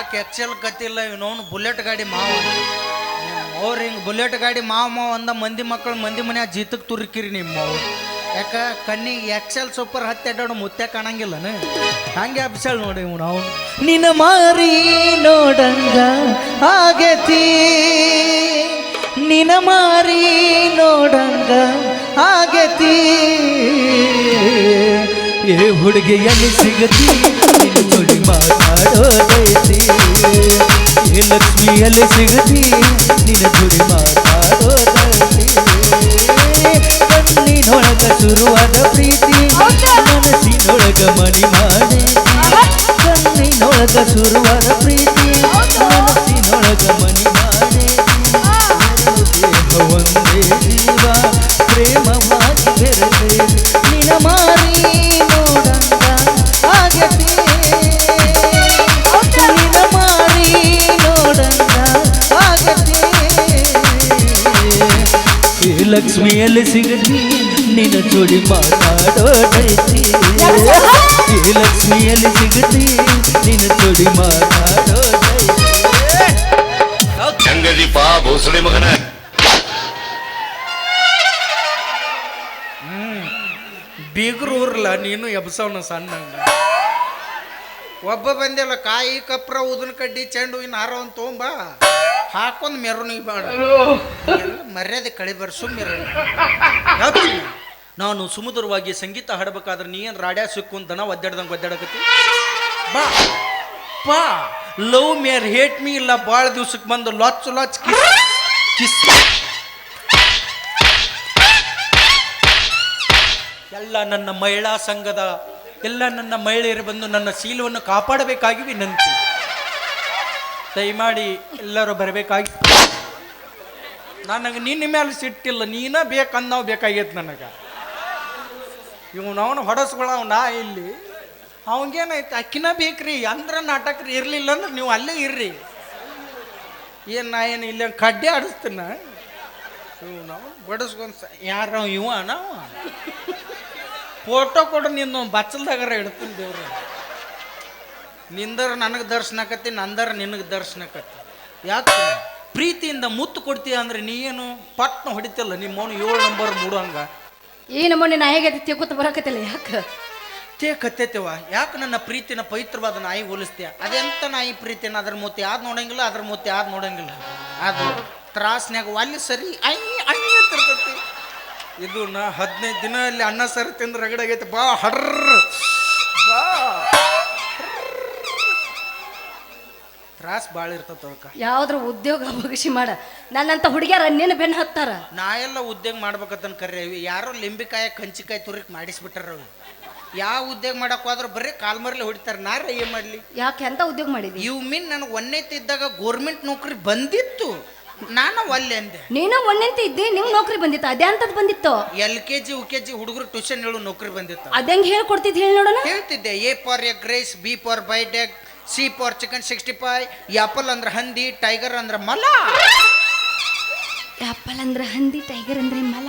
ಹತ್ತು ಎಚ್ಚಲ್ ಕತ್ತಿಲ್ಲ ಇವನವನು ಬುಲೆಟ್ ಗಾಡಿ ಮಾವ. ಅವ್ರು ಹಿಂಗೆ ಬುಲೆಟ್ ಗಾಡಿ ಮಾವ ಮಾವ ಅಂದ ಮಂದಿ ಮಕ್ಕಳು ಮಂದಿ ಮನೆ ಜೀತಕ್ಕೆ ತುರುಕಿರಿ ನಿಮ್ಮ ಯಾಕ ಕಣ್ಣಿಗೆ ಎಕ್ಸೆಲ್ ಸೂಪರ್ ಹತ್ತಿ ಅಡ್ಡಾಡು ಮುತ್ತೆ ಕಾಣಂಗಿಲ್ಲನ? ಹಂಗೆ ಅಬ್ಸಳ್ ನೋಡಿ ಇವನು ಅವನು. ನಿನ್ನ ಮಾರಿ ನೋಡಂಗ ಆಗತಿ. ನಿನ ಮಾರಿ ನೋಡಂಗ ಆಗತಿ. ಏ ಹುಡುಗಿ ಎಲ್ಲಿ ಸಿಗತಿ ನಿನ್ನ ಮಾತಾಡೋದೈತಿ ಏ ಲಕ್ಷ್ಮಿಯಲ್ಲಿ ಸಿಗತಿ ನಿನ್ನ ಗುರಿ ಮಾತಾಡೋದೈತಿ ಕಣ್ಣಿನೊಳಗ ಶುರುವಾದ ಪ್ರೀತಿ ಮನಸ್ಸಿನೊಳಗ ಮನಿ ಮಾಡಿ ಕಣ್ಣಿನೊಳಗ ಶುರುವಾದ ಲಕ್ಷ್ಮಿಯಲ್ಲಿ ಸಿಗತಿ ನಿನ್ನ ಜೋಡಿ ಮಾತಾಡೋದೈತಿ. ಈ ಲಕ್ಷ್ಮಿಯಲ್ಲಿ ಸಿಗತಿ ನಿನ್ನ ಜೋಡಿ ಮಾತಾಡೋದೈತಿ. ಚಂಗದೀಪ ಭೋಸಳೆ ಮಗನ. ಬೀಗರು ಊರ್ಲ ನೀನು ಎಬ್ಸವನ ಸಣ್ಣ ಒಬ್ಬ ಬಂದಿಲ್ಲ ಕಾಯಿ ಕಪ್ರ ಉದನ್ ಕಡ್ಡಿ ಚೆಂಡು ಹೂವಿನ ಹಾರ ಒಂದು ತೊಗೊಂಬ. ಹಾಕೊಂಡ್ ಮೆರವಣಿಗೆ ಬೇಡ. ಎಲ್ಲ ಮರ್ಯಾದೆ ಕಳಿಬಾರ ಸುಮ್ಮಿರ ನಾನು. ಸುಮಧುರವಾಗಿ ಸಂಗೀತ ಹಾಡಬೇಕಾದ್ರೆ ನೀ ಏನು ರಾಡ್ಯಾ ಸಿಕ್ಕು ದನ ಒದ್ದಾಡ್ದಂಗೆ ಒದ್ದಾಡಕತ್ತಿ? ಬಾ ಬಾ. ಲವ್ ಮೇರ್ ಹೇಟ್ ಮೀ ಇಲ್ಲ ಭಾಳ ದಿವ್ಸಕ್ಕೆ ಬಂದು ಲಾಚ್ ಲಾಚ್ ಕಿಸ್ ಕಿಸ್. ಎಲ್ಲ ನನ್ನ ಮಹಿಳಾ ಸಂಘದ ಎಲ್ಲ ನನ್ನ ಮಹಿಳೆಯರು ಬಂದು ನನ್ನ ಸೀಲವನ್ನು ಕಾಪಾಡಬೇಕಾಗಿ ವಿನಂತಿ. ದಯಮಾಡಿ ಎಲ್ಲರೂ ಬರಬೇಕಾಗಿ. ನನಗೆ ನಿನ್ನ ಮೇಲೆ ಸಿಟ್ಟಿಲ್ಲ, ನೀನ ಬೇಕನ್ನೋ ಬೇಕಾಗೈತೆ ನನಗೆ. ಇವನವನು ಹೊಡಸ್ಕೊಳವ್ ನಾ ಇಲ್ಲಿ. ಅವಂಗೇನಾಯ್ತು, ಅಕ್ಕಿನ ಬೇಕ್ರಿ, ಅಂದ್ರೆ ನಾಟಕ ಇರಲಿಲ್ಲ ಅಂದ್ರೆ ನೀವು ಅಲ್ಲೇ ಇರ್ರಿ. ಏನು ನಾ ಏನು ಇಲ್ಲ ಕಡ್ಡೆ ಆಡಿಸ್ತೀನ? ನಾವು ಬಡಿಸ್ಕೊಂಡ್ ಯಾರ ಇವ ನಾವು. ಫೋಟೋ ಕೊಡು ನಿನ್ನ ಬಚ್ಚಲ್ದಾಗಾರ ಇಡ್ತೀನಿ ದೇವ್ರು. ನಿಂದರ ನನಗೆ ದರ್ಶನಕತ್ತಿ ನಂದರ ನಿನಗೆ ದರ್ಶನಕತ್ತಿ ಯಾಕೆ? ಪ್ರೀತಿಯಿಂದ ಮುತ್ತು ಕೊಡ್ತೀಯ ಅಂದ್ರೆ ನೀ ಏನು ಪಟ್ನ ಹೊಡಿತಿಲ್ಲ ನಿಮ್ಮವನು ಏಳು ನಂಬರ್ ಮೂಡಂಗ ಈ ನಮ್ಮನೆ ನಾ ಹೇಗೆ ತಿಳ್ಕೊತ ಬರಕತ್ತಿಲ್ಲ ಯಾಕೆ? ತೆ ಕತ್ತೈತಿವ ಯಾಕೆ ನನ್ನ ಪ್ರೀತಿನ ಪವಿತ್ರವಾದ ನಾಯಿ ಹೋಲಿಸ್ತೀಯ? ಅದೆಂತ ನಾಯಿ ಪ್ರೀತಿನ ಅದ್ರ ಮೂತಿ ಯಾವ್ದು ನೋಡಂಗಿಲ್ಲ ಅದ್ರ ಮೂತಿ ಯಾವ್ದು ನೋಡಂಗಿಲ್ಲ. ಅದು ತ್ರಾಸ್ನ್ಯಾಗ ಅಲ್ಲಿ ಸರಿ ಐ ಅಂತಿರ್ತೈತಿ ಇದು ನಾ ಹದಿನೈದು ದಿನ ಅಲ್ಲಿ ಅನ್ನ ಸರಿ ತಿಂದ್ರೆ ರಗಡಾಗೈತೆ ಬಾ ಹರ್ರ. ತ್ರಾಸ್ ಭಾಳ ಇರ್ತದ ಅದಕ್ಕೆ. ಯಾವ್ದ್ರ ಉದ್ಯೋಗ ಅವಕಾಶ ಮಾಡ. ನನ್ನಂತ ಹುಡುಗಿಯರ ನಿನ್ನ ಬೆನ್ನ ಹತ್ತಾರ. ನಾ ಎಲ್ಲ ಉದ್ಯೋಗ ಮಾಡ್ಬೇಕಂತ ಕರೆ ಯಾರೋ ಲಿಂಬಿಕಾಯ ಕಂಚಿಕಾಯಿ ತುರಿಕ್ ಮಾಡಿಸ್ಬಿಟ್ಟಾರ ಅವು ಯಾವ ಉದ್ಯೋಗ ಮಾಡಕ್ ಹೋದ್ರೆ ಬರೀ ಕಾಲ್ಮರ್ಲಿ ಹೊಡಿತಾರ. ನಾರ ಏನ್ ಮಾಡ್ಲಿ? ಯಾಕೆ ಎಂತ ಉದ್ಯೋಗ ಮಾಡಿದಿ? ಇವ್ ಮೀನ್ ನನಗೆ ಒಂದೇ ಇದ್ದಾಗ ಗೋರ್ಮೆಂಟ್ ನೌಕರಿ ಬಂದಿತ್ತು. ನಾನು ಒಲ್ಲೆ ಅಂದೆ. ನೀನು ಒಂದಂತ ಇದ್ದಿ ನಿಮ್ ನೌಕರಿ ಬಂದಿತ್ತು? ಅದೇ ಅಂತದ್ ಬಂದಿತ್ತು? L K G U K G ಹುಡುಗರು ಟ್ಯೂಷನ್ ಹೇಳು ನೌಕರಿ ಬಂದಿತ್ತು. ಅದಂಗ್ ಹೇಳ್ಕೊಡ್ತಿದ್ ಹೇಳಿ ನೋಡೋಣ. ಹೇಳ್ತಿದ್ದೆ A for egg rice B for bite egg C for chicken sixty five apple ಅಂದ್ರೆ ಹಂದಿ ಟೈಗರ್ ಅಂದ್ರೆ ಮಲ. ಆಪಲ್ ಅಂದ್ರೆ ಹಂದಿ ಟೈಗರ್ ಅಂದ್ರೆ ಮಲ.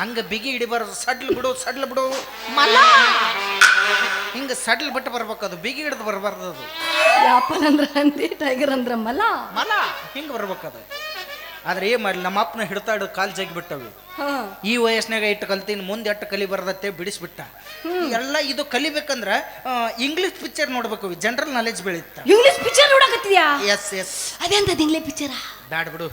ಹಂಗ ಬಿಗಿ ಹಿಡಿಬಾರ್ದು ಸಡ್ಲ್ ಬಿಡು ಸಡ್ಲ್ ಬಿಡು. ಮಲ. ಹಿಂಗ ಸಡ್ಲ್ ಬಿಟ್ಟು ಬರ್ಬೇಕು ಅದು ಬಿಗಿ ಹಿಡಿದು ಬರಬಾರ್ದು ಅದು. ಆಪಲ್ ಅಂದ್ರೆ ಹಂದಿ ಟೈಗರ್ ಅಂದ್ರೆ ಮಲ. ಮಲ ಹಿಂಗೆ ಬರ್ಬೇಕದು ಆದ್ರೆ ಏನ್ ಮಾಡ್ಲಿ ನಮ್ಮ ಅಪ್ಪನ ಹಿಡ್ತಾಡು ಕಾಲ್ ಜಗ್ಗಿ ಬಿಟ್ಟವು ಈ ವಯಸ್ಸಿನಾಗ ಇಟ್ಟು ಕಲ್ತೀನಿ ಮುಂದೆ ಎಟ್ಟು ಕಲಿ ಬರದತ್ತೆ ಬಿಡಿಸ್ಬಿಟ್ಟ. ಎಲ್ಲ ಇದು ಕಲಿಬೇಕಂದ್ರ ಇಂಗ್ಲಿಷ್ ಪಿಕ್ಚರ್ ನೋಡ್ಬೇಕು ಜನರಲ್ ನಾಲೆಜ್ ಬೆಳೀತ. ಇಂಗ್ಲಿಷ್ ಪಿಕ್ಚರ್ ನೋಡಕತ್ತೀಯಾ? ಎಸ್ ಎಸ್ ಅದೇಂತ ಇಂಗ್ಲಿಷ್ ಪಿಕ್ಚರ ಬ್ಯಾಡ್ ಬಿಡು.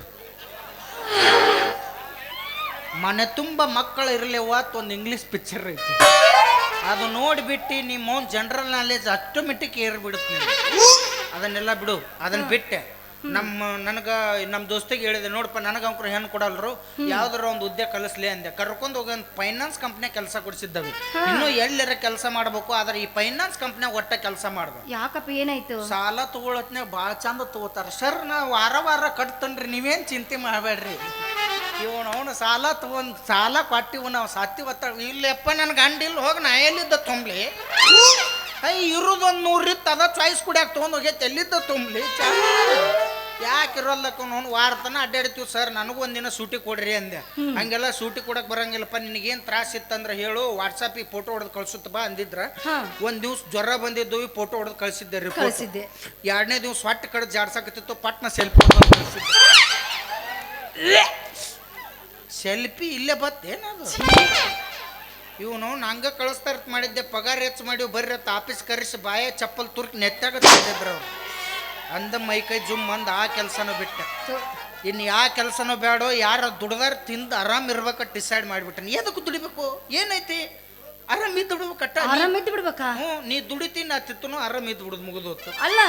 ಮನೆ ತುಂಬ ಮಕ್ಕಳು ಇರಲಿವತ್ತು ಒಂದು ಇಂಗ್ಲಿಷ್ ಪಿಕ್ಚರ್ ಐತಿ. ಅದು ನೋಡಿಬಿಟ್ಟು ನಿಮ್ಮ ಜನರಲ್ ನಾಲೆಜ್ ಆಟೋಮೆಟಿಕ್ ಏರ್ಬಿಡುತ್ತೆ ನೀನು ಅದನ್ನೆಲ್ಲ ಬಿಡು ಅದನ್ನ ಬಿಟ್ಟೆ. ನಮ್ಮ ನನಗ ನಮ್ಮ ದೋಸ್ತಿಗೆ ಹೇಳಿದೆ ನೋಡಪ್ಪ ನನಗೆ ಅಂಕರು ಹೆಣ್ಣು ಕೊಡಲ್ರು ಯಾವ್ದಾರ ಒಂದು ಉದ್ಯೋಗ ಕಲಿಸ್ಲಿ ಅಂದೆ. ಕರ್ಕೊಂಡು ಹೋಗಿ ಒಂದು ಫೈನಾನ್ಸ್ ಕಂಪ್ನಿ ಕೆಲಸ ಕೊಡಿಸಿದ್ದವಿ. ಇನ್ನು ಎಲ್ಲರ ಕೆಲಸ ಮಾಡ್ಬೇಕು ಆದ್ರೆ ಈ ಫೈನಾನ್ಸ್ ಕಂಪ್ನಿಯಾಗ ಒಟ್ಟ ಕೆಲಸ ಮಾಡ್ಬೇಕು ಯಾಕಪ್ಪ ಏನಾಯ್ತು? ಸಾಲ ತಗೊಳತ್ನಾಗ ಭಾಳ ಚಂದ ತಗೋತಾರ. ಸರ್ ನಾ ವಾರ ವಾರ ಕಟ್ತನ್ರಿ ನೀವೇನು ಚಿಂತೆ ಮಾಡಬೇಡ್ರಿ ಇವನು ಅವನು ಸಾಲ ತಗೊಂಡ್ ಸಾಲ ಕೊಟ್ಟಿವು ನಾವು ಸಾತಿ ಒತ್ತ ಇಲ್ಲಪ್ಪ ನನ್ ಗಂಡ ಇಲ್ಲಿ ಹೋಗಿ ನಾ ಎಲ್ಲಿದ್ದ ತುಂಬ್ಲಿ? ಅಯ್ಯ ಇರೋದೊಂದು ನೂರಿತ್ತು ಅದ ಚಾಯ್ಸ್ ಕುಡಿಯಾಕ ತೊಗೊಂಡು ಹೋಗೈತೆ ಎಲ್ಲಿದ್ದ ತುಂಬಲಿ? ಯಾಕೆ ಇರೋಲ್ಲಕ್ಕ ನೋನ್ ವಾರ ತನ ಅಡ್ಡಾಡ್ತೀವಿ ಸರ್ ನನಗೂ ಒಂದಿನ ಸೂಟಿ ಕೊಡ್ರಿ ಅಂದೆ. ಹಂಗೆಲ್ಲ ಸೂಟಿ ಕೊಡಕ್ ಬರಂಗಿಲ್ಲಪ್ಪ ನಿನಗೇನು ತ್ರಾಸ ಇತ್ತಂದ್ರೆ ಹೇಳು ವಾಟ್ಸಪ್ಪಿಗೆ ಫೋಟೋ ಹೊಡೆದು ಕಳ್ಸುತ್ತ ಬಾ ಅಂದಿದ್ರ. ಒಂದು ದಿವ್ಸ ಜ್ವರ ಬಂದಿದ್ದು ಫೋಟೋ ಹೊಡೆದು ಕಳ್ಸಿದ್ದೆ ಕಳಿಸಿದ್ದೆ. ಎರಡನೇ ದಿವ್ಸ ಹೊಟ್ಟೆ ಕಡೆ ಜಾಡ್ಸಾಕತ್ತಿತ್ತು ಪಟ್ನ ಸೆಲ್ಫಿ ಕಳ್ಸಿದ್ದೆ. ಸೆಲ್ಫಿ ಇಲ್ಲೇ ಬತ್ತೇನದು ಇವನು ನಂಗ ಕಳಿಸ್ತಾರ ಮಾಡಿದ್ದೆ ಪಗಾರ ಹೆಚ್ಚು ಮಾಡಿ ಬರ್ರಿ ಅಂತ ಆಫೀಸ್ ಕರೆಸಿ ಬಾಯ ಚಪ್ಪಲ್ ತುರ್ಕಿ ನೆತ್ತಾಗ ಅವ್ರು. ಅಂದ ಮೈ ಕೈ ಜುಮ್ ಅಂದ ಆ ಕೆಲಸನೂ ಬಿಟ್ಟೆ. ಇನ್ನು ಯಾವ ಕೆಲಸನೂ ಬೇಡೋ ಯಾರ ದುಡ್ದಾರ ತಿಂದು ಆರಾಮ್ ಇರ್ಬೇಕ ಡಿಸೈಡ್ ಮಾಡಿಬಿಟ್ಟೆ ಎದಕ್ಕೆ ದುಡಿಬೇಕು? ಏನೈತಿ? ಆರಾಮ್ ಇದ್ದು ಬಿಡ್ಬೇಕಟ್ಟ ಆರಾಮ್ ಇದ್ದು ಬಿಡ್ಬೇಕಾ? ಹ್ಞೂ ನೀ ದುಡಿತಿ ನಾ ತಿತ್ತನು ಆರಾಮ್ ಇದ್ದು ಬಿಡುದು ಮುಗಿದೋತು. ಅಲ್ಲ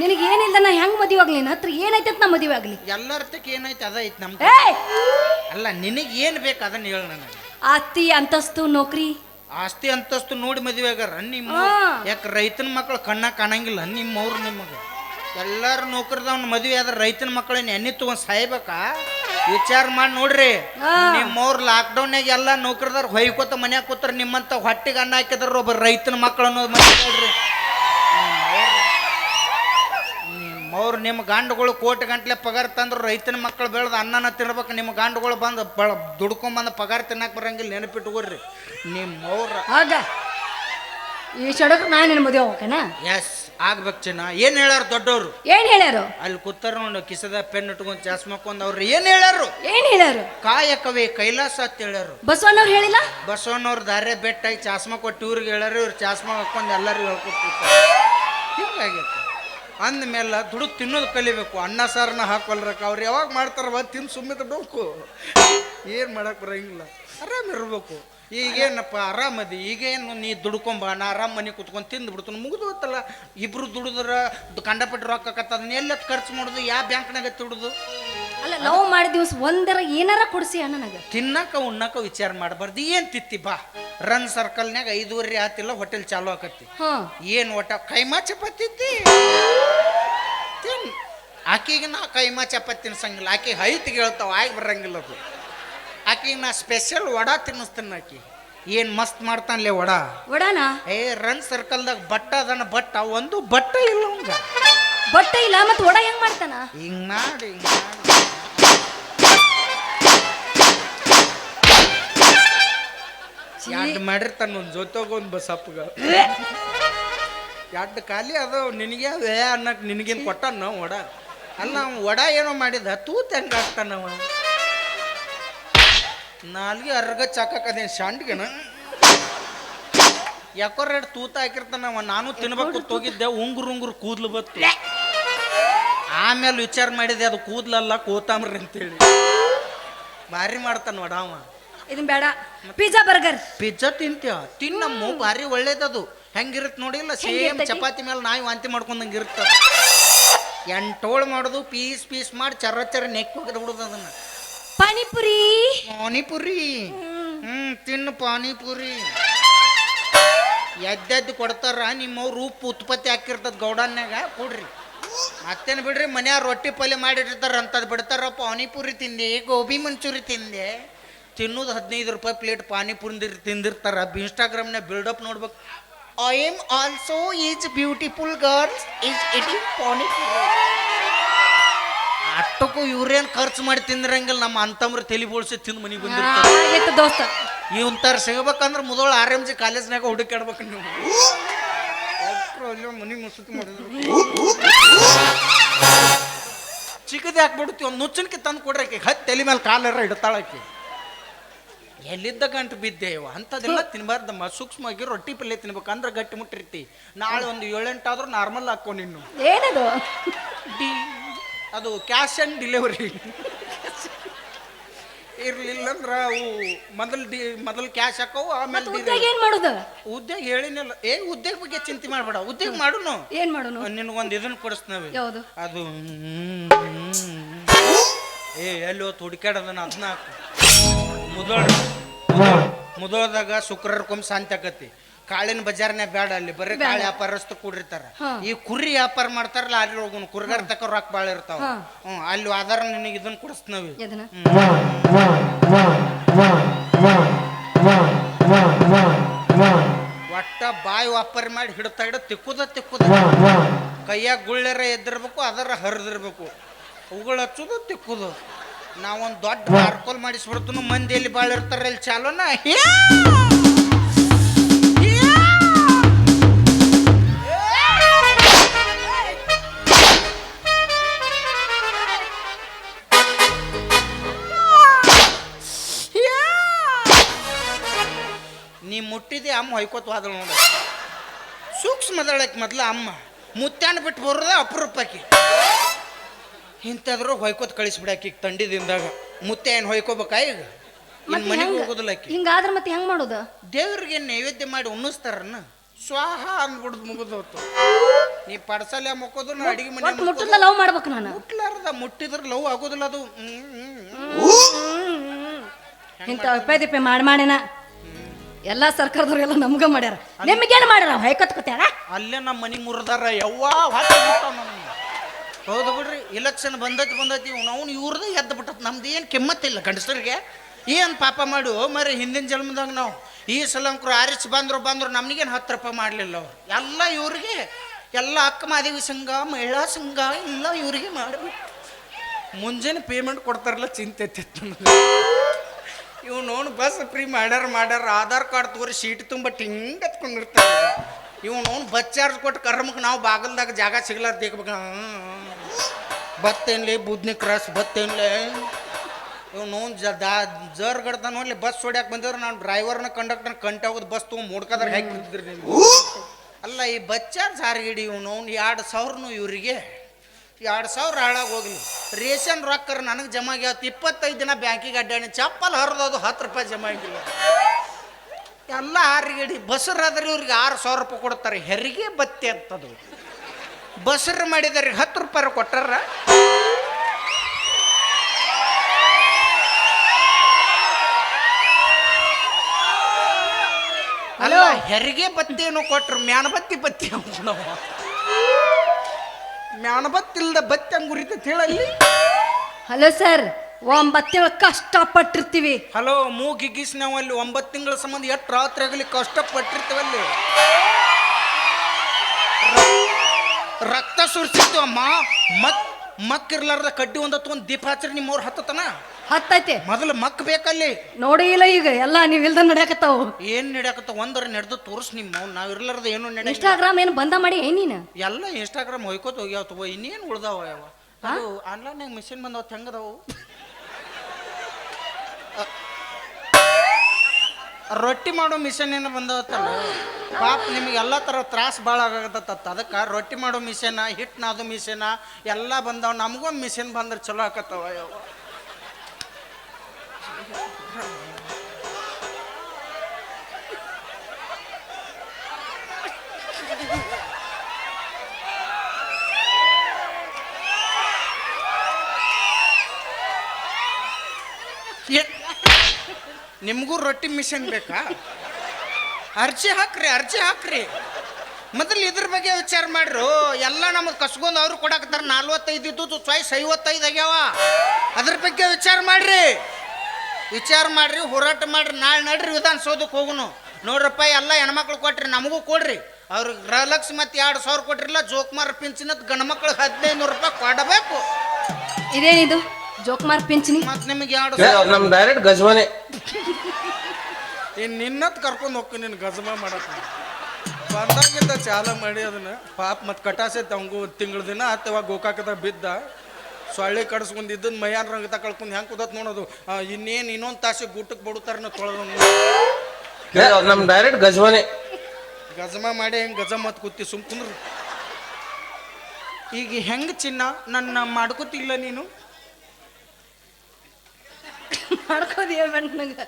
ನಿನಗೆ ಏನಿಲ್ಲ ನಾ ಹೆಂಗ್ ಮದುವೆ ಆಗ್ಲಿ? ನಿನ್ನ ಹತ್ರ ಏನೈತೆ ಅಂತ ನಾ ಮದುವೆ ಆಗ್ಲಿ? ಎಲ್ಲರ್ತಕ್ಕೆ ಏನೈತೆ ಅದ ಐತಿ ನಮ್ದು. ಅಲ್ಲ ನಿನಗೆ ಏನು ಬೇಕು ಅದನ್ನ ಹೇಳ ನನಗೆ. ಆಸ್ತಿ ಅಂತಸ್ತು ನೌಕರಿ? ಆಸ್ತಿ ಅಂತಸ್ತು ನೋಡಿ ಮದುವೆ ಆಗ್ಯಾರ ನಿಮ್ಮ. ಯಾಕೆ ರೈತನ ಮಕ್ಕಳು ಕಣ್ಣ ಕಾಣಂಗಿಲ್ಲ ನಿಮ್ಮ ಅವ್ರು ನಿಮಗೆ. ಎಲ್ಲಾರು ನೌಕರದವ್ನ ಮದ್ವೆ ಆದ್ರೆ ರೈತನ ಮಕ್ಕಳನ್ನ ಎಣ್ಣೆ ತಗೊಂಡ್ ಸಾಯ್ಬೇಕಾ? ವಿಚಾರ ಮಾಡಿ ನೋಡ್ರಿ. ನಿಮ್ಮವ್ರ ಲಾಕ್ಡೌನ್ ಲಾಕ್ಡೌನ್ಯಾಗ ಎಲ್ಲ ನೌಕರದಾರ ಹೊಯ್ಕೋತ ಮನ್ಯಾಗ ಕೂತಾರ ನಿಮ್ಮಂತ ಹೊಟ್ಟಿಗೆ ಅನ್ನ ಹಾಕಿದ್ರ ಒಬ್ಬ ರೈತನ ಮಕ್ಕಳು ಅನ್ನೋದು ಮನುಷ್ಯರ್ರಿ ಅವ್ರು ನಿಮ್ಮ ಗಂಡುಗಳು ಕೋಟಿ ಗಂಟ್ಲೆ ಪಗಾರ ತಂದ್ರು ರೈತನ ಮಕ್ಕಳು ಬೆಳೆದು ಅನ್ನನ ತಿನ್ಬೇಕು ನಿಮ್ಮ ಗಂಡುಗಳು ಬಂದು ಬಳ ದುಡ್ಕೊಂಬಂದು ಪಗಾರ ತಿನ್ನಕ್ಕೆ ಬರಂಗಿಲ್ಲ ನೆನಪಿಟ್ಕೊಡ್ರಿ ನಿಮ್ಮವ್ರ ಆಗ ಈ ಸಡಕ್ ನಾನು ನಿನ್ನ ಮದುವೆ ಹೋಗ್ಬೇಕನ ಎಸ್ ಆಗ್ಬೇಕು ಚಿನ್ನ ಏನು ಹೇಳಾರ ದೊಡ್ಡವರು? ಏನ್ ಹೇಳ್ಯಾರು ಅಲ್ಲಿ ಕೂತಾರ ನೋಡು ಕಿಸದ ಪೆನ್ ಇಟ್ಕೊಂಡು ಚಾಸ್ಮಾಕೊಂಡ್ ಅವ್ರು ಏನು ಹೇಳ್ಯಾರು ಏನ್ ಹೇಳ್ಯಾರು ಕಾಯಕವೇ ಕೈಲಾಸ ಅಂತ ಹೇಳ್ಯಾರು ಬಸವಣ್ಣವ್ರು ಹೇಳಿಲ್ಲ? ಬಸವಣ್ಣವ್ರ ದಾರೆ ಬೆಟ್ಟಾಗಿ ಚಾಸ್ಮಾ ಕೊಟ್ಟು ಇವ್ರಿಗೆ ಹೇಳ್ಯಾರು ಇವ್ರು ಚಾಸ್ಮ ಹಾಕೊಂಡು ಎಲ್ಲರಿಗೂ ಹೇಳ್ಕೊಟ್ಟಿರ್ತಾರೆ ಹಿಂಗಾಗೈತೆ ಅಂದಮೇಲೆ ದುಡ್ಡು ತಿನ್ನೋದು ಕಲಿಬೇಕು. ಅನ್ನ ಸಾರನ್ನ ಹಾಕೊಲ್ರಕ್ಕ ಅವ್ರು ಯಾವಾಗ ಮಾಡ್ತಾರ ತಿನ್ ತಿಂದು ಸುಮ್ಮನೆ ಡೋಕು ಏನು ಮಾಡಕ್ ಬರಂಗಿಲ್ಲ. ಆರಾಮ್ ಇರ್ಬೇಕು. ಈಗೇನಪ್ಪ ಆರಾಮದಿ? ಈಗೇನು ನೀ ದುಡ್ಕೊಂಬ ನಾ ಆರಾಮ್ ಮನೆ ಕುತ್ಕೊಂಡು ತಿಂದು ಬಿಡ್ತೀನಿ. ಮುಗಿದು ಹೋತಲ್ಲ? ಇಬ್ರು ದುಡಿದ್ರ ಕಂಡಪಟ್ಟು ರೊಕ್ಕ ಕತ್ತದ ಎಲ್ಲ ಖರ್ಚು ಮಾಡುದು? ಯಾವ ಬ್ಯಾಂಕ್ನಾಗ ತಿಡುದು ಅಲ್ಲ ಲವ್ ಮಾಡಿದ ದಿವಸ ಒಂದರ ಏನಾರ ಕೊಡಿಸಿ ಅಣ್ಣ ನನಗ. ತಿನ್ನಕ ಉಣ್ಣಕ ವಿಚಾರ ಮಾಡಬಾರ್ದು. ಏನ್ ತಿತ್ತಿ ಬಾ? ರನ್ ಸರ್ಕಲ್ನ್ಯಾಗ ಐದೂವರೆ ಆತಿಲ್ಲ ಹೋಟೆಲ್ ಚಾಲು ಆಕತ್ತಿ. ಹಾ. ಏನ್ ಒಟ್ಟ ಕೈಮಾ ಚಪಾತಿ ತಿಂತಿ? ತಿನ್. ಆಕಿಗೆ ನಾ ಕೈಮಾ ಚಪಾತಿ ತಿನ್ಸಂಗಿಲ್ಲ. ಆಕೆ ಹೈತ್ ಹೇಳ್ತಾವ ಆಗಿ ಬರಂಗಿಲ್ಲ ಅದು. ಆಕಿಗೆ ನಾ ಸ್ಪೆಷಲ್ ವಡ ತಿನ್ನಿಸ್ತೇನೆ ಆಕಿ. ಏನ್ ಮಸ್ತ್ ಮಾಡ್ತಾನಲೇ ವಡಾ? ವಡಾನ? ಏ ರನ್ ಸರ್ಕಲ್ದಾಗ ಬಟ್ಟ ಅದನ್ನ ಬಟ್ಟ ಒಂದು ಬಟ್ಟ ಇಲ್ಲ ಅವಂಗ. ಬಟ್ಟೆ ಇಲ್ಲ ಮತ್ತೆ ವಡ ಹೆಂಗ್ ಮಾಡ್ತಾನ? ಹಿಂಗ್ ಮಾಡಿ ಹಿಂಗ್ ಮಾಡಿ. ಎರಡು ಮಾಡಿರ್ತಾನ ಒಂದು ಜೊತೆಗೆ ಒಂದು ಬಸಪ್ಪಗ. ಎರಡು ಖಾಲಿ ಅದಾವ ನಿನಗೆ ಅದೇ ಅನ್ನಕ್ ನಿನಗೇನು ಕೊಟ್ಟಾನ ವಡ? ಅಲ್ಲ ವಡ ಏನೋ ಮಾಡಿದ ತೂತ್ ಹೆಂಗೆ ಆಗ್ತಾನವ ನಾಲ್ಗೆ ಅರ್ಗ ಚಾಕದೇನು ಶಾಂಡ್ಗೆನ ಯಾಕೋ ಎರಡು ತೂತ ಹಾಕಿರ್ತಾನವ ನಾನು ತಿನ್ಬೇಕು ಹೋಗಿದ್ದೆ ಉಂಗುರು ಉಂಗುರು ಕೂದ್ಲು ಬತ್ತು. ಆಮೇಲೆ ವಿಚಾರ ಮಾಡಿದೆ ಅದು ಕೂದ್ಲಲ್ಲ ಕೋತಾಮ್ರಿ ಅಂತೇಳಿ. ಭಾರಿ ಮಾಡ್ತಾನ ವಡ ಅವ. ಇದನ್ ಬೇಡ. Pizza burger. ಪಿಜ್ಜಾ ತಿಂತೀಯ? ತಿನ್ನಮ್ಮ ಭಾರಿ ಒಳ್ಳೇದದು. ಹೆಂಗಿರುತ್ತೆ ನೋಡಿಲ್ಲ ಸೇಮ್ ಚಪಾತಿ ಮೇಲೆ ನಾಯಿ ವಾಂತಿ ಮಾಡ್ಕೊಂಡಂಗೆ ಇರ್ತದೆ. ಎಂಟೋಳು ಮಾಡೋದು ಪೀಸ್ ಪೀಸ್ ಮಾಡಿ ಚರ ಚರ ನೆಕ್ ಹೋಗಿದ್ ಅದನ್ನು ಅದನ್ನ. ಪಾನಿಪುರಿ? ಪಾನಿಪುರಿ? ಹ್ಮ್, ತಿನ್ನು ಪಾನಿಪುರಿ. ಎದ್ದೆದ್ದು ಕೊಡ್ತಾರ, ನಿಮ್ಮವ್ರು ಉಪ್ಪು ಉತ್ಪತ್ತಿ ಹಾಕಿರ್ತದ ಗೌಡನ್ಯಾಗ, ಕೊಡ್ರಿ. ಮತ್ತೇನು ಬಿಡ್ರಿ, ಮನ್ಯಾಗ ರೊಟ್ಟಿ ಪಲ್ಯ ಮಾಡಿರ್ತಾರ ಅಂತದ್ ಬಿಡ್ತಾರ, ಪಾನಿಪುರಿ ತಿಂದೆ, ಗೋಬಿ ಮಂಚೂರಿ ತಿಂದೆ. ತಿನ್ನೋದು ಹದಿನೈದು ರೂಪಾಯಿ ಪ್ಲೇಟ್ ಪಾನಿಪುರಿ ತಿಂದಿರ್ತಾರ ಇನ್ಸ್ಟಾಗ್ರಾಮ್ನಾಗ ಬಿಲ್ಡಪ್ ನೋಡ್ಬೇಕು. I am also is beautiful girls is eating panipuri. ಅಷ್ಟಕ್ಕೂ ಇವ್ರೇನು ಖರ್ಚು ಮಾಡಿ ತಿಂದ್ರಂಗಿಲ್ಲ ನಮ್ಮ ಅಂತಮ್ರ ತಲೆ ಬೋಳ್ಸಿ ತಿಂದು ಮನೆಗೆ ಬಂದಿರ್ತಾರೆ. ಎತ್ತ ದೋಸ್ತ. ಮೊದಲ ಸಿಗ್ಬೇಕಂದ್ರೆ ಮೊದಲು ಆರ್ ಎಂ ಜಿ ಕಾಲೇಜ್ನಾಗ ಹುಡುಕಾಡ್ಬೇಕು ನೀವು. ಮನೆ ಮುಸುತಿ ಮಾಡಿದ್ರು. ಚಿಕ್ಕದೇ ಹಾಕ್ಬಿಡ್ತಿ ಒಂದು ನುಚ್ಚನಕ್ಕೆ ತಂದು ಕೊಡ್ರಿ ಆಕಿ. ಹತ್ತು ತಲೆ ಮೇಲೆ ಕಾಲರ ಇಡ್ತಾಳಕ್ಕೆ ಎಲ್ಲಿದ್ದ ಗಂಟು ಬಿದ್ದೆ ಇವ? ಅಂಥದ್ದೆಲ್ಲ ತಿನ್ಬಾರ್ದಮ್ಮ ಸೂಕ್ಷ್ಮವಾಗಿ ರೊಟ್ಟಿ ಪಲ್ಯ ತಿನ್ಬೇಕು ಅಂದ್ರೆ ಗಟ್ಟಿ ಮುಟ್ಟಿರ್ತಿ ನಾಳೆ ಒಂದು ಏಳೆಂಟಾದ್ರೂ ನಾರ್ಮಲ್ ಹಾಕೋ ನಿನ್ನ ಏನದು? ಡಿ ಅದು ಕ್ಯಾಶ್ ಆ್ಯಂಡ್ ಡೆಲಿವರಿ. ಇರ್ಲಿಲ್ಲ ಅಂದ್ರೆ ಅವು ಮೊದಲ್ ಡಿ ಮೊದಲ್ ಕ್ಯಾಶ್ ಹಾಕೋ ಆಮೇಲೆ ಉದ್ಯೋಗ ಏನ್ ಮಾಡುದು? ಉದ್ಯೋಗ ಹೇಳಿನಲ್ಲ ಏ ಉದ್ಯೋಗ ಬಗ್ಗೆ ಚಿಂತೆ ಮಾಡಬೇಡ. ಉದ್ಯೋಗ ಮಾಡುನು. ಏನ್ ಮಾಡೋನು? ನಿನಗೊಂದು ಇದನ್ನ ಕೊಡಿಸ್ತೀವಿ ಯಾವುದು? ಅದು ಏ ಎಲ್ಲೋ ಹೊತ್ತು ಹುಡುಕಾಡದನ್ನ ಅದನ್ನ ಹಾಕು. ಮುದೋಳ ಮುದೋಳದಾಗ ಶುಕ್ರವಾರಕ್ಕೊಮ್ಮೆ ಶಾಂತಿ ಆಕತಿ. ಕಾಳಿನ ಬಜಾರ್ನೇ ಬೇಡ ಅಲ್ಲಿ ಬರೀ ಕಾಳಿ ವ್ಯಾಪಾರಸ್ತ ಕೂಡಿರ್ತಾರ. ಈ ಕುರಿ ವ್ಯಾಪಾರ ಮಾಡ್ತಾರಲ್ಲ ಅಲ್ಲಿ ಹೋಗುನು ಕುರ್ಗಾರ್ ತಕ ರೊಕ್ಕ ಭಾಳ ಇರ್ತಾವ. ಹ್ಮ್ ಹ್ಞೂ ಅಲ್ಲಿ ಆಧಾರ ನಿನಗೆ ಇದನ್ನ ಕೊಡಿಸ್ತೀವಿ ಒಟ್ಟ ಬಾಯಿ ವ್ಯಾಪಾರ ಮಾಡಿ ಹಿಡ್ತಾ ಹಿಡ ತಿಕ್ಕುದ ತಿಕ್ಕುದ ಕೈಯಾಗ ಗುಳ್ಳೆರ ಎದ್ದಿರ್ಬೇಕು ಅದರ ಹರಿದಿರ್ಬೇಕು. ಉಗುಳು ಹಚ್ಚುದು ತಿಕ್ಕುದು. ನಾವೊಂದು ದೊಡ್ಡ ಮಾರ್ಕೋಲ್ ಮಾಡಿಸ್ಬಿಡ್ತು ಮಂದಿ ಎಲ್ಲಿ ಭಾಳ ಇರ್ತಾರೆ ಅಲ್ಲಿ ಚಾಲೋನ? ನೀ ಮುಟ್ಟಿದೆ ಅಮ್ಮ ಹೊಯ್ಕೋತ ಹೋದಳು ನೋಡ. ಸೂಕ್ಷ್ಮದಳಕ್ಕೆ ಮೊದಲು ಅಮ್ಮ. ಮುತ್ತಾಣ ಬಿಟ್ಟು ಬರೋದ ಅಪರೂಪಕ್ಕೆ. ಇಂಥದ್ರು ಹೊಯ್ಕೋತ ಕಳಿಸ್ಬಿಡಾಕಿ ಈಗ ತಂಡಿದಿಂದಾಗ. ಮುತ್ತೆ ಏನು ಹೊಯ್ಕೋಬೇಕಾ ಈಗ? ಇನ್ನು ಮನೆಗೆ ಹೆಂಗ್? ಹೋಗೋದಿಲ್ಲ ಆಕಿ. ಹಿಂಗಾದ್ರೆ ಮತ್ತೆ ಹೆಂಗ್ ಮಾಡೋದು? ದೇವ್ರಿಗೆ ನೈವೇದ್ಯ ಮಾಡಿ ಉಣ್ಣಿಸ್ತಾರನ್ನ ಸ್ವಾಹ ಅಂದ್ಬಿಡ್ದು ಮುಗಿದೋತು ನೀ ಪಡ್ಸಲ್ಯ ಮುಕ್ಕೋದು ನಾ ಅಡಿಗೆ ಮನೆ ಒಟ್ಟು ಮುಟ್ಟದ ಲವ್ ಮಾಡ್ಬೇಕು ನಾನು. ಮುಟ್ಲಾರ್ದ ಮುಟ್ಟಿದ್ರ ಲವ್ ಆಗೋದಿಲ್ಲ ಅದು. ಹ್ಮ್, ಹ್ಮ್. ಇಂಥ ಉಪಾಯ ದಿಪ್ಪೆ ಮಾಡಿ ಮಾಡಿನ. ಎಲ್ಲ ಸರ್ಕಾರದವ್ರೆಲ್ಲ ನಮ್ಗ ಮಾಡ್ಯಾರ. ನಿಮ್ಗೇನು ಮಾಡ್ಯಾರ ಹೊಯ್ಕೊತ್ಕೊತ್ಯಾರ ಅಲ್ಲೇ ನಮ್ಮ ಮನೆ ಮುರಿದಾರ, ಯವ್ವಾ. ಹೌದು ಬಿಡ್ರಿ ಇಲೆಕ್ಷನ್ ಬಂದೈತಿ ಬಂದೈತಿ ನಾವು ಇವ್ರದ್ದು ಎದ್ದು ಬಿಟ್ಟತ್. ನಮ್ದು ಏನು ಕೆಮ್ಮತ್ತಿಲ್ಲ ಗಂಡಸರಿಗೆ. ಏನು ಪಾಪ ಮಾಡು ಮರಿ ಹಿಂದಿನ ಜನ್ಮದಾಗ ನಾವು ಈ ಸಲ ಅಂಕರು ಬಂದರು ಬಂದರು ಬಂದ್ರು ನಮ್ಗೇನು ಹತ್ತು ರೂಪಾಯಿ ಮಾಡಲಿಲ್ಲ ಅವ್ರು. ಎಲ್ಲ ಇವ್ರಿಗೆ, ಎಲ್ಲ ಅಕ್ಕ ಮಾದೇವಿ ಸಂಘ, ಮಹಿಳಾ ಸಂಘ, ಎಲ್ಲ ಇವ್ರಿಗೆ ಮಾಡಬೇಕು ಮುಂಜಾನೆ ಪೇಮೆಂಟ್ ಕೊಡ್ತಾರಲ್ಲ, ಚಿಂತೆ ಇವ್ ನೋನು ಬಸ್ ಫ್ರೀ ಮಾಡ್ಯಾರ ಮಾಡ್ಯಾರ, ಆಧಾರ್ ಕಾರ್ಡ್ ತಗೋರಿ ಸೀಟ್ ತುಂಬ ಟಿಂಗ್ ಹತ್ಕೊಂಡಿರ್ತಾರೆ ಇವನು ಬಸ್ ಚಾರ್ಜ್ ಕೊಟ್ಟು ಕರ್ಮಕ್ಕೆ ನಾವು ಬಾಗಲ್ದಾಗ ಜಾಗ ಸಿಗ್ಲಾರ್ದು ದೇಕ್ಬೇಕು ಬತ್ತೇನ್ಲಿ ಬುದ್ನಿ ಕ್ರಾಸ್, ಬತ್ತೇನ್ಲೇ. ಇವ್ನು ಜ ದಾ ಜರ್ ಗಡ್ದ ನೋಡ್ಲಿ ಬಸ್ ಹೊಡ್ಯಾಕ ಬಂದಿದ್ರು ನಾನು ಡ್ರೈವರ್ನ ಕಂಡಕ್ಟರ್ನ ಕಂಟ ಹೋಗೋದು ಬಸ್ ತೊಗೊಂಡು ಮುಡ್ಕದ್ರ ಹೆಂಗೆ ಬಿದ್ದಿರಿ ನೀವು? ಅಲ್ಲ ಈ ಬಸ್ ಚಾರ್ಜ್ ಹಾರ್ಗಿಡಿ ಇವನು ಎರಡು ಸಾವಿರನು ಇವರಿಗೆ. ಎರಡು ಸಾವಿರ ಹಾಳಾಗಿ ಹೋಗ್ಲಿ. ರೇಷನ್ ರೊಕ್ಕರ್ ನನಗೆ ಜಮ ಆಗ್ಯಾವತ್ತು ಇಪ್ಪತ್ತೈದು ದಿನ ಬ್ಯಾಂಕಿಗೆ ಅಡ್ಡಾಣಿ ಚಪ್ಪಲ್ ಹರಿದೋದು ಹತ್ತು ರೂಪಾಯಿ ಜಮ ಆಗಿಲ್ಲ. ಎಲ್ಲ ಆರಿಗಡಿ ಆದ್ರೆ ಇವ್ರಿಗೆ ಆರು ಸಾವಿರ ರೂಪಾಯಿ ಕೊಡ್ತಾರೆ. ಹೆರಿಗೆ ಬತ್ತೆ ಅಂತದು. ಬಸರು ಮಾಡಿದರೆ ಹತ್ತು ರೂಪಾಯಿ ಕೊಟ್ಟಾರ. ಅಲ್ಲ ಹೆರಿಗೆ ಬತ್ತಿ ಕೊಟ್ರು ಮ್ಯಾನ್ ಬತ್ತಿ ನಾವು ಮ್ಯಾನಬತ್ತಿ ಇಲ್ದ ಬತ್ತಿ ಹಂಗೆ ಉರಿತೈತೆ ಹೇಳಲ್ಲಿ ಹಲೋ ಸರ್ ಒಂಬತ್ತು ಕಷ್ಟ ಕಷ್ಟಪಟ್ಟಿರ್ತೀವಿ. ಹಲೋ ಮೂಗಿಗಿಸ್ ನಾವು ಅಲ್ಲಿ ಒಂಬತ್ತು ತಿಂಗಳ ಸಂಬಂಧ ಎಷ್ಟು ರಾತ್ರಿ ಆಗಲಿ ಕಷ್ಟಪಟ್ಟಿರ್ತೀವಲ್ಲಿ? ಅಲ್ಲಿ ರಕ್ತ ಸುರಿಸಿತ್ತು ಅಮ್ಮ. ಮಕ್ ಮಕ್ಕಿರ್ಲಾರ್ದ ಕಡ್ಡಿ ಒಂದು ಒಂದು ದೀಪ ಹಚ್ಚರಿ ನಿಮ್ಮವ್ರು ಹತ್ತತನ. ಹತ್ತೈತೆ. ಮೊದಲು ಮಕ್ ಬೇಕಲ್ಲಿ. ನೋಡಿ ಇಲ್ಲ ಈಗ ಎಲ್ಲ ನೀವು ಇಲ್ದ ನಡೆಯಕತ್ತಾವು. ಏನ್ ನಡೆಯಕತ್ತ ಒಂದರ ನಡೆದು ತೋರ್ಸ್ ನಿಮ್ಮ. ನಾವ್ ಇರ್ಲಾರ್ದ ಏನು ನಡೆ ಇನ್ಸ್ಟಾಗ್ರಾಮ್ ಏನು ಬಂದ ಮಾಡಿ ಏನ್ ನೀನು? ಎಲ್ಲ ಇನ್ಸ್ಟಾಗ್ರಾಮ್ ಹೊಯ್ಕೋತ ಹೋಗ್ಯಾವ ತಗೋ. ಇನ್ನೇನು ಉಳ್ದಾವ ಯಾವ ಅದು ಆನ್ಲೈನ್ಯಾಗ ಮಿಷಿನ್ ಬಂದವ. ಹೆಂಗದಾವು? ರೊಟ್ಟಿ ಮಾಡೋ ಮಿಷನ್ ಏನು ಬಂದವತ್ತಲ್ಲ? ಪಾಪ ನಿಮಗೆ ಎಲ್ಲ ಥರ ತ್ರಾಸ ಭಾಳ ಆಗತ್ತತ್ತ ಅದಕ್ಕೆ ರೊಟ್ಟಿ ಮಾಡೋ ಮಿಷನ್ ಹಿಟ್ಟು ನಾದು ಮಿಷನ್ ಎಲ್ಲ ಬಂದವ. ನಮಗೊಂದು ಮಿಷನ್ ಬಂದ್ರೆ ಚಲೋ ಆಕತ್ತವ ಯಾವ ನಿಮಗೂ ರೊಟ್ಟಿ ಮಿಷನ್ ಬೇಕಾ? ಅರ್ಜಿ ಹಾಕ್ರಿ ಅರ್ಜಿ ಹಾಕ್ರಿ. ಮೊದಲು ಇದ್ರ ಬಗ್ಗೆ ವಿಚಾರ ಮಾಡ್ರು. ಎಲ್ಲ ನಮಗೆ ಕಸ್ಕೊಂಡು ಅವ್ರು ಕೊಡಾಕತ್ತಾರ, ನಲ್ವತ್ತೈದು ಇದ್ದು ಚಾಯ್ಸ್ ಐವತ್ತೈದು ಆಗ್ಯಾವ. ಅದ್ರ ಬಗ್ಗೆ ವಿಚಾರ ಮಾಡ್ರಿ. ವಿಚಾರ ಮಾಡ್ರಿ ಹೋರಾಟ ಮಾಡ್ರಿ ನಾಳೆ ನಡ್ರಿ ವಿಧಾನಸೌಧಕ್ಕೆ ಹೋಗುನು. ನೋಡ್ರಪ್ಪ ಎಲ್ಲ ಹೆಣ್ಮಕ್ಳು ಕೊಟ್ರಿ ನಮಗೂ ಕೊಡ್ರಿ. ಅವ್ರಿಗೆ ಗೃಹಲಕ್ಷ್ಮಿ ಮತ್ತೆ ಎರಡು ಸಾವಿರ ಕೊಟ್ರಿಲ್ಲ ಜೋಕುಮಾರ್ ಪಿಂಚಿನದ್ದು ಗಂಡು ಮಕ್ಳಿಗೆ ಹದಿನೈದು ನೂರು ರೂಪಾಯಿ ಕೊಡಬೇಕು. ಇದೇನಿದು? ಜೋಕ್ಮಾರ್ ಪಿಂಚಣಿ? ಮತ್ತೆ ನಿಮಗೆ ಎರಡು ಏ, ನಮ್ ಡೈರೆಕ್ಟ್ ಗಜಮನೆ ಇನ್ನು ನಿನ್ನತ್ ಕರ್ಕೊಂಡು ಹೋಗ್ತೀನಿ ನಿನ್ನ ಗಜಮ ಮಾಡಕ್ಕೆ ಬಂದಾಗಿಂದ ಚಾಲ ಮಾಡಿ ಅದನ್ನ. ಪಾಪ ಮತ್ತೆ ಕಟಾಸೆ ಅವಂಗೂ ತಿಂಗಳ ದಿನ ಅಥವಾ ಗೋಕಾಕದಾಗ ಬಿದ್ದ. ಸೊಳ್ಳೆ ಕಡಿಸ್ಕೊಂಡು ಇದನ್ನ ಮೈಯಾನ ರಂಗ ಕಳ್ಕೊಂಡು ಹೆಂಗೆ ಕುದತ್ ನೋಡೋದು? ಇನ್ನೇನು ಇನ್ನೊಂದು ತಾಸಿಗೆ ಗೂಟಕ್ಕೆ ಬಡುತ್ತಾರನ್ನ ತೊಳೆದು ನಮ್ಮ ನಮ್ ಡೈರೆಕ್ಟ್ ಗಜಮನೆ. ಗಜಮ ಮಾಡಿ ಹೆಂಗೆ ಗಜ ಮತ್ ಕೂತಿ ಸುಮ್ ಕುಂದ್ರು. ಈಗ ಹೆಂಗೆ ಚಿನ್ನ? ನನ್ನ ಮಾಡ್ಕೋತಿಲ್ಲ ನೀನು? ನೀವ್ ನಂಗೆ.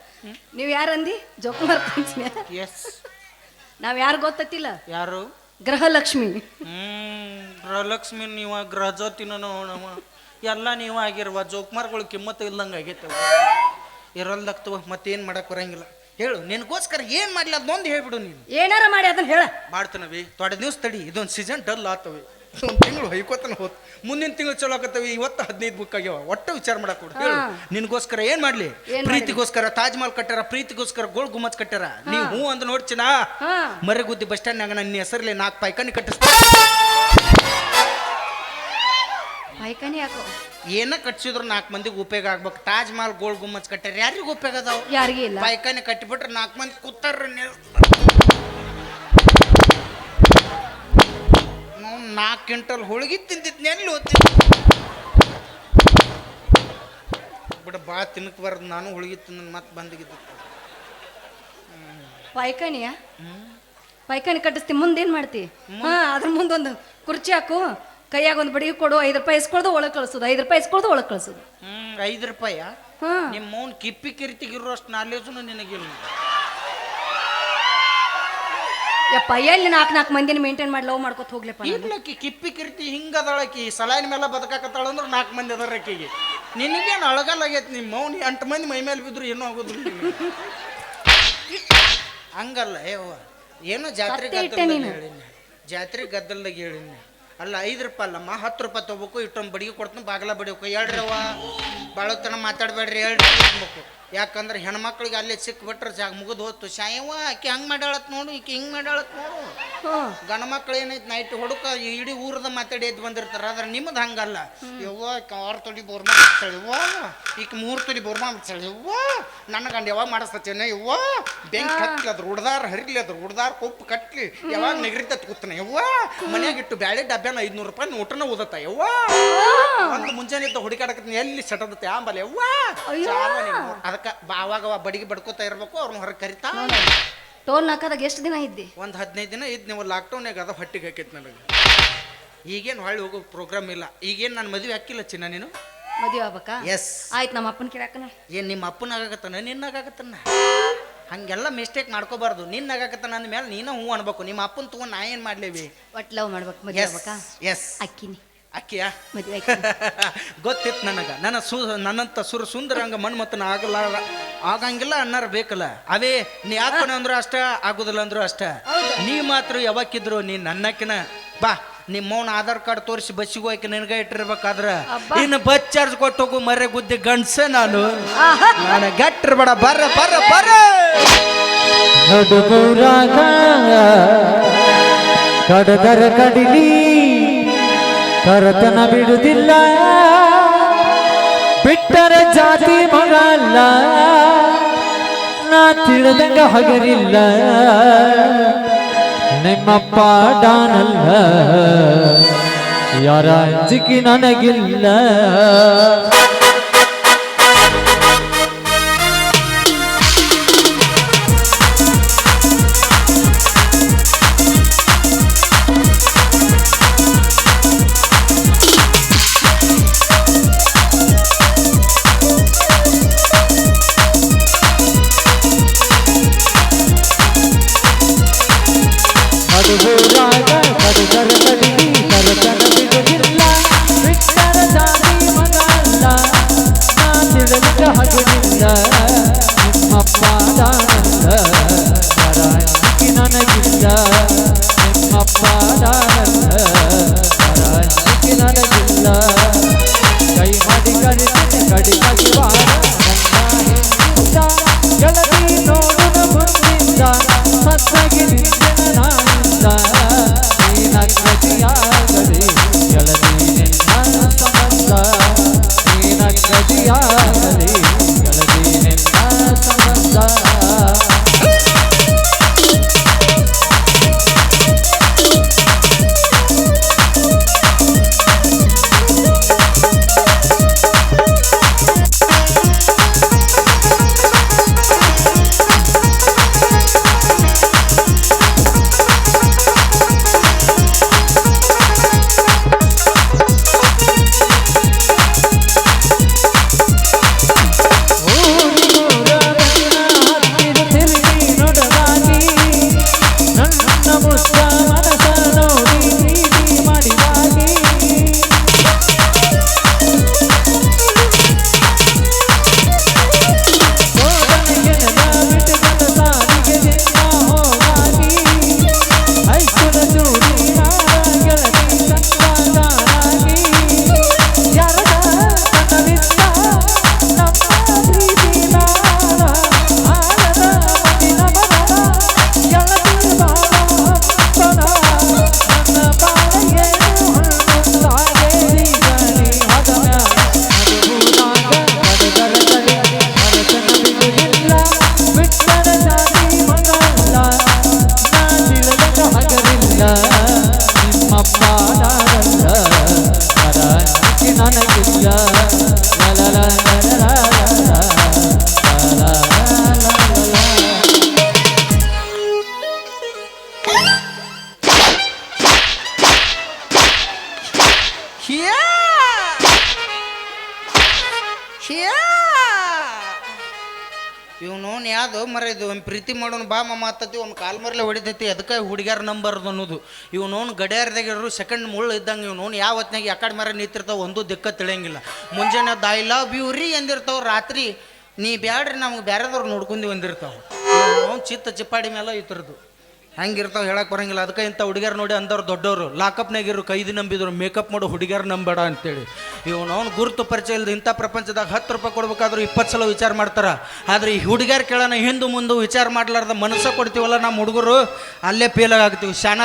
ನೀವು ಯಾರಂದಿ ಜೋಕ್ ಪಿಂಚಣಿ ಎಸ್. ನಾವ್ ಯಾರು ಗೊತ್ತಿಲ್ಲ ಯಾರು? ಗೃಹಲಕ್ಷ್ಮಿ. ಹ್ಮ್ ಗೃಹಲಕ್ಷ್ಮಿ ನೀವ ಗೃಹಜ್ಯೋತಿನ ನೋಡವ ಎಲ್ಲ ನೀವು ಆಗಿರುವ ಜೋಕ್ಮಾರ್ಗಳು ಕಿಮ್ಮತ್ತು ಇಲ್ದಂಗೆ ಆಗೈತೆ ಇರಲ್ದಾಗ್ತವ ಮತ್ತೇನು ಮಾಡಕ್ ಬರಂಗಿಲ್ಲ. ಹೇಳು ನಿನಗೋಸ್ಕರ ಏನು ಮಾಡಲಿ ಅದನ್ನೊಂದು ಹೇಳ್ಬಿಡು ನೀನು. ಏನಾರ ಮಾಡಿ ಅದನ್ನ ಹೇಳ. ಮಾಡ್ತಾನವಿ ತೊಡೆ ದಿವ್ಸ ತಡಿ ಇದೊಂದು ಸೀಸನ್ ಡಲ್ ಆತವೆ ಒಂದು ತಿಂಗಳು ಹೈಕೋತನ ಹೋತ್. ಮುಂದಿನ ತಿಂಗಳು ಚಲೋ ಆಗತ್ತವಿ ಇವತ್ತು ಹದಿನೈದು ಬುಕ್ ಆಗ್ಯಾವ. ಒಟ್ಟು ವಿಚಾರ ಮಾಡಕ್ ಕೊಡು ಹೇಳು ನಿನಗೋಸ್ಕರ ಏನ್ ಮಾಡ್ಲಿ? ಪ್ರೀತಿಗೋಸ್ಕರ ತಾಜ್ ಮಹಲ್ ಕಟ್ಟಾರ ಪ್ರೀತಿಗೋಸ್ಕರ ಗೋಳ್ ಗುಮ್ಮಚ್ ಕಟ್ಟಾರ. ನೀವು ಹೂ ಅಂದ್ ನೋಡ್ಚಿನ ಮರಗುದ್ದಿ ಬಸ್ ಸ್ಟ್ಯಾಂಡ್ನಾಗ ನನ್ನ ಹೆಸರಲ್ಲಿ ನಾಲ್ಕು ಪೈಕಾನಿ ಕಟ್ಟಿಸ್ ಪೈಕ ಪೈಖಾನಿ ಯಾಕೋ? ಏನ ಕಟ್ಸಿದ್ರು ನಾಲ್ಕು ಮಂದಿಗೆ ಉಪಯೋಗ ಆಗ್ಬೇಕು. ತಾಜ್ ಮಹಲ್ ಗೋಲ್ ಗುಮ್ಮಚ್ ಕಟ್ಟಾರ ಯಾರಿಗೂ ಉಪಯೋಗ ಅದಾವ? ಯಾರಿಗೂ ಇಲ್ಲ. ಪಾಯ್ಕಾನೆ ಕಟ್ಟಿಬಿಟ್ರೆ ನಾಲ್ಕು ಮಂದಿ ಕೂತಾರ ನಾಲ್ಕು ಕ್ವಿಂಟಲ್ ಹೋಳಿಗೆ ತಿಂತಿದ್ ನೆಲ್ಲಿ ಓದ್ತಿದ್ದೆ ಬಿಡ ಭಾಳ ತಿನ್ನಕ್ ಬರ್ದು ನಾನು ಹೋಳಿಗೆ ತಿಂದ ಮತ್ತೆ ಬಂದಿಗಿದ್ದೆ ಪೈಕನಿಯಾ ಪೈಕನಿ ಕಟ್ಟಿಸ್ತಿ ಮುಂದೇನು ಮಾಡ್ತಿ? ಹಾ ಅದ್ರ ಮುಂದೊಂದು ಕುರ್ಚಿ ಹಾಕು. ಕೈಯಾಗ ಒಂದು ಬಡಿಗೆ ಕೊಡು ಐದು ರೂಪಾಯಿ ಇಸ್ಕೊಳ್ದು ಒಳಗೆ ಕಳಿಸೋದು ಐದು ರೂಪಾಯಿ ಇಸ್ಕೊಳ್ದು ಒಳಗೆ ಕಳಿಸೋದು. ಹ್ಮ್ ಐದು ರೂಪಾಯ? ಹಾ. ನಿಮ್ಮ ಮೌನ್ ಕಿಪ್ಪಿ ಕಿರಿತಿಗಿರೋ ಅಷ್ಟು ನಾಲೇಜು ನಿನಗಿಲ್ಲ. ಯಪ್ಪ ಎಲ್ಲಿ ನಾಲ್ಕು ನಾಲ್ಕು ಮಂದಿನ ಮೇಂಟೈನ್ ಮಾಡಿ ಲವ್ ಮಾಡ್ಕೊತ ಹೋಗ್ಲಪ್ಪ ನಾನು? ಕಿಪ್ಪಿ ಕಿರ್ತಿ ಹಿಂಗದಳಕಿ ಸಲಾಯಿನ ಮೇಲೆ ಬದುಕಾಕತ್ತಾಳ ಅಂದ್ರೆ ನಾಲ್ಕು ಮಂದಿ ಅದರ ಆಕಿಗೆ. ನಿನಗೇನು ಅಳಗಲ್ಲಾಗೈತಿ ನಿಮ್ಮ ಮೌನ್ ಎಂಟು ಮಂದಿ ಮೈ ಮೇಲೆ ಬಿದ್ರು ಏನೂ ಆಗೋದಿಲ್ಲ ನಿನಗೆ. ಹಂಗಲ್ಲ ಏವ ಏನೋ ಜಾತ್ರೆ ಸತ್ಯ ಇಟ್ಟೆ ಗದ್ದಲ್ದಾಗ ನೀನು. ಹೇಳಿನಿ ಜಾತ್ರೆ ಗದ್ದಲ್ದಾಗ ಹೇಳಿನಿ ಅಲ್ಲ, ಐದು ರೂಪಾಯಿ ಅಲ್ಲಮ್ಮ, ಹತ್ತು ರೂಪಾಯಿ ತೊಗೋಬೇಕು ಇಷ್ಟೊಂದು ಬಡಿಗೆ ಕೊಡ್ತೀನಿ, ಬಾಗಲ ಬಡಿಬೇಕು. ಹೇಳ್ರವ್ವ ಭಾಳತನ ಮಾತಾಡಬೇಡ್ರಿ, ಹೇಳ್ರಿ ಅನ್ಬೇಕು ಯಾಕಂದ್ರೆ ಹೆಣ್ಮಕ್ಳಿಗೆ ಅಲ್ಲೇ ಸಿಕ್ಬಿಟ್ರೆ ಜಾಗ ಮುಗಿದು ಹೋತು ಶಾಯವ ಆಕೆ ಹಂಗೆ ಮಾಡ್ಯಾಳತ್ ನೋಡು ಈಕೆ ಹಿಂಗೆ ಮಾಡ್ಯಾಳತ್ ನೋಡು. ಗಂಡ ಮಕ್ಳು ಏನೈತೆ ನೈಟ್ ಹುಡುಕ ಇಡೀ ಊರದ ಮಾತಾಡಿ ಎದ್ದು ಬಂದಿರ್ತಾರ. ಆದ್ರೆ ನಿಮ್ಮದು ಹಂಗಲ್ಲ. ಯವ್ವ ಆರು ತೊಡಿ ಬೋರ್ಮಾ ಯವ್ವ ಈಕ ಮೂರು ತೊಲಿ ಬೋರ್ಮಾ ಯವ್ವ ನನ್ನ ಗಂಡ ಯಾವಾಗ ಮಾಡಿಸ್ತೇನೆ? ಯವ್ವ ಬೆಂಕಿ ಹತ್ಲಿ ಅದ್ರ ಹುಡ್ದಾರ ಹರಿಲಿ ಅದ್ರ ಉಡ್ದಾರ ಕೊಪ್ಪು ಕಟ್ಲಿ ಯಾವಾಗ ನೆಗರಿತ ಕೂತನ ಯವ್ವ ಮನ್ಯಾಗ ಇಟ್ಟು ಬ್ಯಾಳೆ ಡಬ್ಬ್ಯಾನ ಐದ್ನೂರು ರೂಪಾಯಿ ಊಟನ ಓದತ್ತ? ಯವ್ವ ಒಂದು ಮುಂಜಾನೆ ಇದ್ದ ಹುಡುಕಾಡಕತ್ತೀನಿ ಎಲ್ಲಿ ಸೆಟದತ್ತೆ? ಆಂಬಲೆ ಯವ್ವ ಅದಕ್ಕೆ ಅವಾಗ ಅವ ಬಡಿಗೆ ಬಡ್ಕೋತಾ ಇರ್ಬೇಕು ಅವ್ರನ್ನ ಹೊರಗೆ ಕರಿತಾ ಟೋಲ್ ನಾಲ್ಕದಾಗ ಎಷ್ಟು ದಿನ ಇದ್ದಿ? ಒಂದು ಹದಿನೈದು ದಿನ ಇದ್ದು ನೀವು ಲಾಕ್ಡೌನಾಗ ಅದ ಹೊಟ್ಟಿಗೆ ಹಾಕಿತ್ತು ನನಗೆ. ಈಗೇನು ಹೊಳ್ಳಿ ಹೋಗೋ ಪ್ರೋಗ್ರಾಮ್ ಇಲ್ಲ. ಈಗೇನು ನಾನು ಮದುವೆ ಹಾಕಿಲ್ಲ ಚಿನ್ನ ನೀನು? ಮದುವೆ ಆಗ್ಬೇಕಾ? ಎಸ್ ಆಯ್ತು ನಮ್ಮ ಅಪ್ಪನ ಕೇಳಾಕನ ಏನು ನಿಮ್ಮ ಅಪ್ಪನ ಆಗತ್ತನ ನಿನ್ನ ಆಗಾಕತ್ತಾನ ಹಂಗೆಲ್ಲ ಮಿಸ್ಟೇಕ್ ಮಾಡ್ಕೋಬಾರ್ದು. ನಿನ್ನ ಆಗಾಕತ್ತಾನ ನನ್ನ ಮೇಲೆ ನೀನು ಹ್ಞೂ ಅನ್ಬೇಕು. ನಿಮ್ಮ ಅಪ್ಪನ ತಗೊಂಡು ನಾ ಏನು ಮಾಡ್ಲೇವಿ? ಒಟ್ಟು ಲವ್ ಮಾಡ್ಬೇಕು ಮದುವೆ ಎಸ್ ಆಗ್ಬೇಕಾ? ಎಸ್ ಅಕ್ಕಿನಿ. ಅಕ್ಕಿಯಾ ಮದುವೆ ಗೊತ್ತಿತ್ತು ನನಗೆ. ನನ್ನ ಸು ನನ್ನಂತ ಸುರ ಸುಂದರಂಗ ಮನ್ಮತನ ಆಗಲ್ಲ ಆಗಂಗಿಲ್ಲ ಅನ್ನಾರ ಬೇಕಲ್ಲ. ಅವೇ ನೀ ಹಾಕೋಣ ಅಂದ್ರು ಅಷ್ಟ? ಆಗುದಿಲ್ಲ ಅಂದ್ರು ಅಷ್ಟ ನೀ ಮಾತ್ರ ಯಾವಕ್ಕಿದ್ರು ನೀ ನನ್ನಕ್ಕಿನ. ಬಾ ನಿಮ್ಮ ಮೌನ ಆಧಾರ್ ಕಾರ್ಡ್ ತೋರಿಸಿ ಬಸ್ಸಿಗೆ ಹೋಗಿ ನಿನಗೆ ಇಟ್ಟಿರ್ಬೇಕಾದ್ರ? ಇನ್ನು ಬಸ್ ಚಾರ್ಜ್ ಕೊಟ್ಟು ಹೋಗು ಮರೆ ಗುದ್ದಿ ಗಂಡ್ಸೆ ನಾನು. ನಾನು ಗಟ್ಟಿರ್ಬೇಡ ಬರ್ರ ಬರ್ರ ಬರ್ರ ಕಡದರ ಕಡಿಲಿ ಕರತನ ಬಿಡುದಿಲ್ಲ ಬಿಟ್ಟರ ಜಾತಿ ಮಗ ಅಲ್ಲ. ನಾ ತಿಳಿದಂಗ ಹಗರಿಲ್ಲ. ನಿಮ್ಮಪ್ಪ ಡಾನಲ್ಲ. ಯಾರ ಅಂಜಿಕೆ ನನಗಿಲ್ಲ. ಇವನು ಯಾವ್ದು ಮರ ಇದು, ಒಂದು ಪ್ರೀತಿ ಮಾಡೋನು ಬಾ ಹತ್ತತಿ ಒಂದು ಕಾಲು ಮರಲೆ ಹೊಡಿತೈತಿ ಅದಕ್ಕೆ ಹುಡುಗ್ಯಾರ ನಂಬರ್ದು ಅನ್ನೋದು. ಇವನೋನು ಗಡಿಯಾರದಾಗ ಇರೋ ಸೆಕೆಂಡ್ ಮುಳ್ಳು ಇದ್ದಂಗೆ ಇವನೋನು ಯಾವ ಹೊತ್ನಾಗ ಯಾಕಡೆ ಮರ ನಿಂತಿರ್ತಾವೆ ಒಂದು ದಿಕ್ಕ ತಿಳಿಯಂಗಿಲ್ಲ. ಮುಂಜಾನೆ ಐ ಲವ್ ಯು ರೀ ಎಂದಿರ್ತಾವೆ ರಾತ್ರಿ ನೀ ಬ್ಯಾಡ್ರಿ, ನಮ್ಗೆ ಬೇರೆದವ್ರು ನೋಡ್ಕೊಂಡು ಬಂದಿರ್ತಾವ ಅವ್ನು ಚಿತ್ತ ಚಿಪ್ಪಾಡಿ ಮೇಲೆ ಇತರದು ಹಂಗಿರ್ತಾವ ಹೇಳಕ್ಕೆ ಬರಂಗಿಲ್ಲ. ಅದಕ್ಕೆ ಇಂಥ ಹುಡುಗಿಯರು ನೋಡಿ ಅಂದವ್ರು ದೊಡ್ಡವರು. ಲಾಕಪ್ನಾಗಿರು ಕೈದಿ ನಂಬಿದ್ರು, ಮೇಕಪ್ ಮಾಡೋ ಹುಡುಗಿಯರು ನಂಬೇಡ ಅಂತೇಳಿ. ಇವನು ಅವ್ನು ಗುರುತು ಪರಿಚಯ ಇಲ್ಲದೆ ಇಂಥ ಪ್ರಪಂಚದಾಗ ಹತ್ತು ರೂಪಾಯಿ ಕೊಡ್ಬೇಕಾದ್ರೂ ಇಪ್ಪತ್ತು ಸಲ ವಿಚಾರ ಮಾಡ್ತಾರ. ಆದ್ರೆ ಈ ಹುಡುಗಿಯರು ಕೇಳೋಣ ಹಿಂದೆ ಮುಂದೆ ವಿಚಾರ ಮಾಡ್ಲಾರ್ದ ಮನಸ್ಸ ಕೊಡ್ತೀವಲ್ಲ ನಮ್ಮ ಹುಡುಗರು? ಅಲ್ಲೇ ಫೇಲ್ ಆಗ್ತೀವಿ. ಶಾಣ